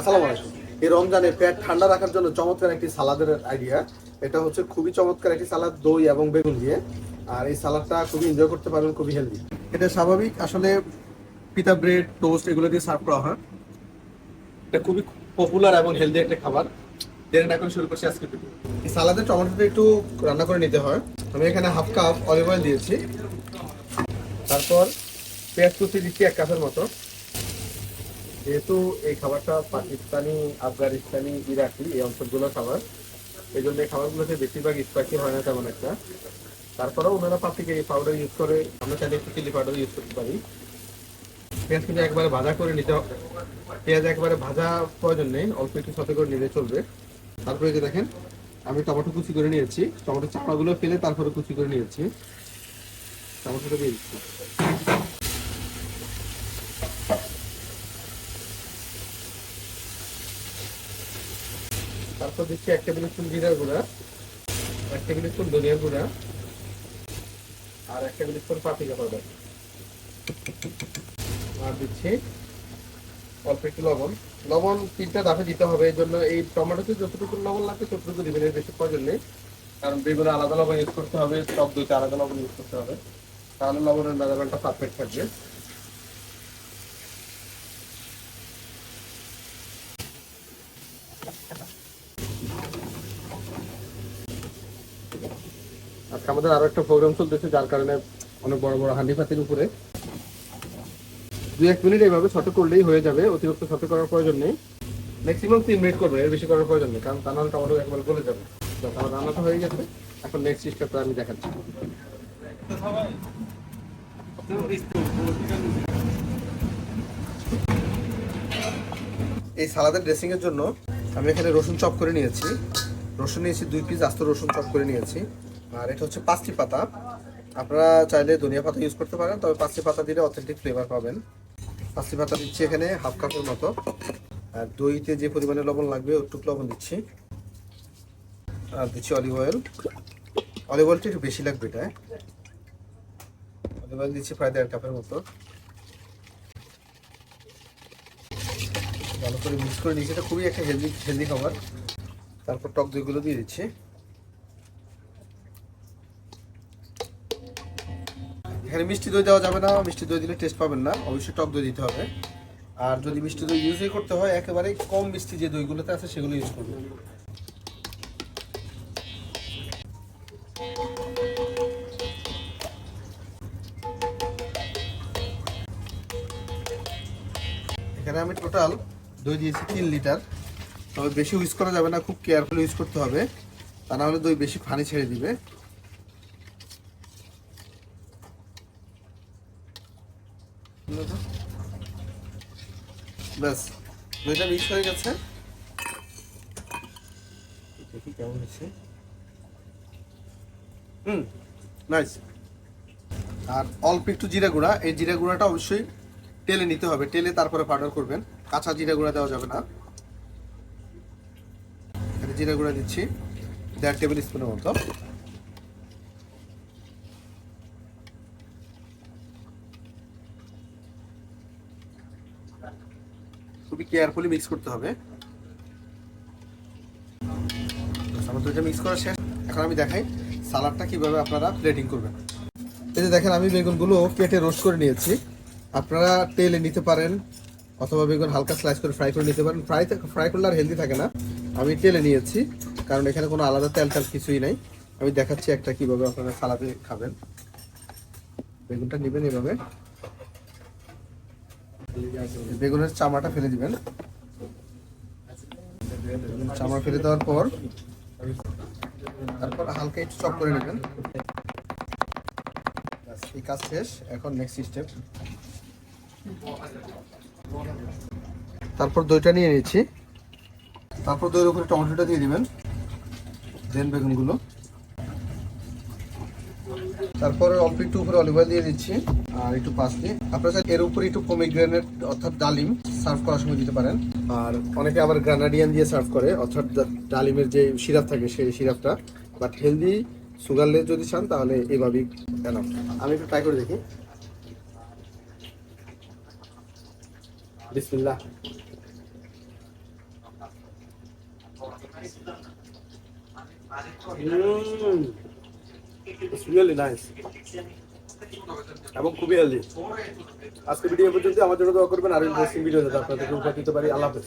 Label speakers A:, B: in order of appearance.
A: আসসালামু আলাইকুম। এই রমজানে পেট ঠান্ডা রাখার জন্য চমৎকার একটি সালাদের আইডিয়া এটা হচ্ছে খুবই চমৎকার একটি সালাদ, দই এবং বেগুন দিয়ে। আর এই সালাদটা খুবই এনজয় করতে পারবেন, খুবই হেলদি এটা স্বাভাবিক, আসলে পিতা ব্রেড টোস্ট এগুলো দিয়ে সার্ভ করা হয়। এটা খুবই পপুলার এবং হেলদি একটা খাবার। শুরু করছি এই সালাদের টমেটোটা একটু রান্না করে নিতে হয়। আমি এখানে হাফ কাপ অলিভ অয়েল দিয়েছি। তারপর পেঁয়াজ কুচি দিচ্ছি এক কাপের মতো। যেহেতু এই খাবারটা পাকিস্তানি, আফগানিস্তানি, ইরাকি, এই অঞ্চলগুলোর খাবার, এই জন্য এই খাবারগুলোতে বেশিরভাগ স্পাইসি হয় না তেমন একটা। তারপরেও ওনারা পাপড়িকে এই পাউডার ইউজ করে, আমরা চাইলে একটু চিলি পাউডার ইউজ করতে পারি। পেঁয়াজ কিন্তু একবারে ভাজা করে নিতে হবে। পেঁয়াজ একবারে ভাজা প্রয়োজন নেই, অল্প একটু সাথে করে নিলে চলবে। তারপরে যে দেখেন, আমি টমেটো কুচি করে নিয়েছি। টমেটো চাপাগুলো ফেলে তারপরে কুচি করে নিয়েছি। টমেটোটা দিয়ে দিচ্ছি। তারপর দিচ্ছি এক টেবিল স্পুন জিরার গুঁড়া, এক টেবিল স্পুন ধনিয়ার গুঁড়া আর এক টেবিল স্পুন পাতিকা পাউডার। আর দিচ্ছি অল্প একটু লবণ। লবণ তিনটা দাফে দিতে হবে, এই জন্য এই টমেটোতে যতটুকু লবণ লাগবে ততটুকু দিবেন, এর বেশি প্রয়োজন নেই। কারণ বেগুনে আলাদা লবণ ইউজ করতে হবে টক দইতে আলাদা লবণ ইউজ করতে হবে। তাহলে লবণের মেজারমেন্টটা পারফেক্ট থাকবে আজকে আমাদের আরও একটা প্রোগ্রাম চলতেছে, যার কারণে অনেক বড় বড় হান্ডি পাতির উপরে। দুই এক মিনিট এইভাবে ছোট করলেই হয়ে যাবে, অতিরিক্ত ছোট করার প্রয়োজন নেই। ম্যাক্সিমাম তিন মিনিট করবে, এর বেশি করার প্রয়োজন নেই, কারণ তা নাহলে টমেটো একবার গলে যাবে। আমার রান্নাটা হয়ে গেছে, এখন নেক্সট স্টেপটা আমি দেখাচ্ছি। এই সালাদের ড্রেসিং এর জন্য আমি এখানে রসুন চপ করে নিয়েছি। রসুন নিয়েছি দুই পিস আস্ত রসুন চপ করে নিয়েছি। আর এটা হচ্ছে পাঁচটি পাতা। আপনারা চাইলে ধনিয়া পাতা ইউজ করতে পারেন, তবে পাঁচটি পাতা দিলে অথেন্টিক ফ্লেভার পাবেন। পাঁচটি পাতা দিচ্ছি এখানে হাফ কাপের মতো। আর দইতে যে পরিমাণে লবণ লাগবে, ওটুক লবণ দিচ্ছি। আর দিচ্ছি অলিভ অয়েল অলিভ অয়েলটা একটু বেশি লাগবে এটা অলিভ অয়েল দিচ্ছি প্রায় দেড় কাপের মতো। ভালো করে মিক্স করে নিচ্ছি এটা খুবই একটা হেলদি হেলদি খাবার। তারপর টক দইগুলো দিয়ে দিচ্ছি। এখানে মিষ্টি দই দেওয়া যাবে না, মিষ্টি দই দিলে টেস্ট পাবেন না, অবশ্যই টক দই দিতে হবে। আর যদি মিষ্টি দই ইউজই করতে হয়, একেবারে কম মিষ্টি যে দইগুলোতে আছে, সেগুলো ইউজ করবেন। এখানে আমি টোটাল দই দিয়েছি তিন লিটার তবে বেশি ইউজ করা যাবে না, খুব কেয়ারফুলি ইউজ করতে হবে। তা না হলে দই বেশি পানি ছেড়ে দিবে। ব্যাস দইটা মিক্স হয়ে গেছে। দেখি কেমন হয়েছে হুম নাইস আর অল্প একটু জিরা গুঁড়া এই জিরা গুঁড়াটা অবশ্যই তেলে নিতে হবে। তেলে তারপরে পাউডার করবেন। কাঁচা জিরা গুঁড়া দেওয়া যাবে না। জিরা গুঁড়া দিচ্ছি দেড় টেবিল স্পুনের মতো। খুবই কেয়ারফুলি মিক্স করতে হবে। মিক্স করা শেষ। এখন আমি দেখাই সালাডটা কীভাবে আপনারা প্লেটিং করবেন। এই যে দেখেন, আমি বেগুনগুলো কেটে রোস্ট করে নিয়েছি। আপনারা তেলে নিতে পারেন, অথবা বেগুন হালকা স্লাইস করে ফ্রাই করে নিতে পারেন। ফ্রাই ফ্রাই করলে আর হেলদি থাকে না। আমি তেলে নিয়েছি, কারণ এখানে কোনো আলাদা তেল তেল কিছুই নাই। আমি দেখাচ্ছি একটা কীভাবে আপনারা সালাদে খাবেন। বেগুনটা নেবেন এভাবে। বেগুনের চামড়াটা ফেলে দিবেন। চামড়া ফেলে দেওয়ার পর, তারপর হালকা একটু চপ করে নেবেন। এই কাজ শেষ। এখন নেক্সট স্টেপ তারপর দইটা নিয়ে নিয়েছি তারপর দইয়ের উপরে টমেটোটা দিয়ে দিবেন, দেন বেগুনগুলো। তারপরে অল্প একটু উপরে অলিভ অয়েল দিয়ে দিচ্ছি, আর একটু পাঁচলি আপনারা চাইলে এর উপরে একটু পমিগ্রেনেট অর্থাৎ ডালিম সার্ভ করার সময় দিতে পারেন। আর অনেকে আবার গ্রানাডিয়ান দিয়ে সার্ভ করে, অর্থাৎ ডালিমের যে সিরাপ থাকে সেই সিরাপটা। বাট হেলদি সুগারলেস যদি চান, তাহলে এইভাবেই কেন আমি একটু ট্রাই করে দেখি। বিসমিল্লাহ। ইটস রিয়েলি নাইস এবং খুবই হেলদি আজকে ভিডিও পর্যন্ত আমার জন্য দোয়া করবেন। আর ইন্টারেস্টিং ভিডিও যাতে আপনাদেরকে উপকৃত পারি। আল্লাহ হাফেজ।